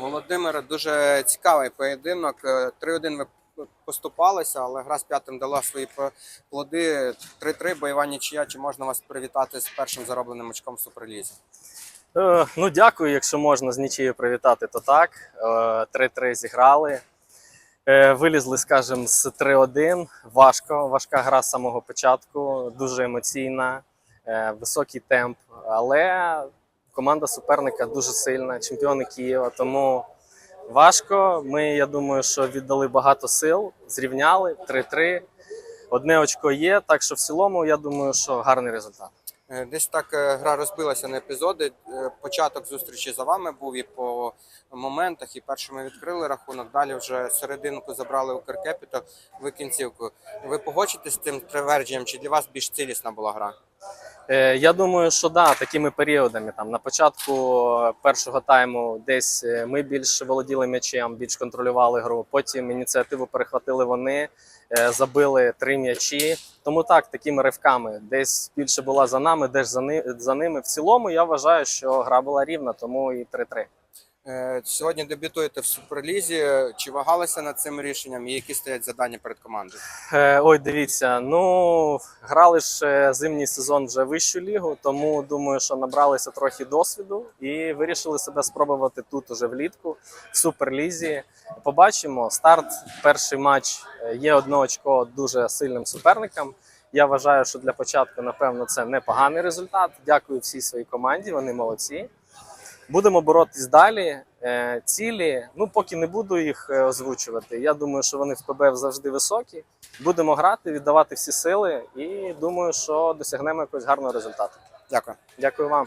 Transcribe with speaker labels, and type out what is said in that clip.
Speaker 1: Володимир, дуже цікавий поєдинок. Е, 3-1 ви поступалися, але гра з п'ятим дала свої плоди. 3-3, бойова нічия. Чи можна вас привітати з першим заробленим очком в Суперлізі?
Speaker 2: Е, Ну, дякую, якщо можна з нічиєю привітати, то так. Е, 3-3 зіграли. Е, Вилізли, скажімо, з 3-1. Важко, важка гра з самого початку, дуже емоційна, е, високий темп. Але команда суперника дуже сильна, чемпіони Києва. Тому важко. Ми, я думаю, що віддали багато сил, зрівняли 3-3. Одне очко є, так що в цілому, я думаю, що гарний результат.
Speaker 1: Е, Десь так е, гра розбилася на епізоди. Е, Початок зустрічі за вами був і по моментах. І першими відкрили рахунок. Далі вже серединку забрали Укркепітал, ви кінцівку. Ви погоджуєтесь з цим твердженням, чи для вас більш цілісна була гра?
Speaker 2: Е, Я думаю, що да, такими періодами. Там на початку першого тайму десь е, ми більш володіли м'ячем, більш контролювали гру. Потім ініціативу перехватили вони, е, забили три м'ячі. Тому так, такими ривками. Десь більше була за нами, десь за ними. В цілому я вважаю, що гра була рівна, тому і 3-3.
Speaker 1: Е, Сьогодні дебютуєте в Суперлізі. Чи вагалися над цим рішенням? І які стоять завдання перед командою?
Speaker 2: Е, Ой, дивіться, ну грали ж е, зимній сезон вже вищу лігу, тому думаю, що набралися трохи досвіду і вирішили себе спробувати тут уже влітку в суперлізі. Побачимо. Старт, перший матч є одне очко дуже сильним суперникам. Я вважаю, що для початку, напевно, це непоганий результат. Дякую всій своїй команді, вони молодці. Будемо боротись далі. Е, Цілі, ну поки не буду їх е, озвучувати. Я думаю, що вони в ПБ завжди високі. Будемо грати, віддавати всі сили, і думаю, що досягнемо якогось гарного результату.
Speaker 1: Дякую.
Speaker 2: Дякую вам.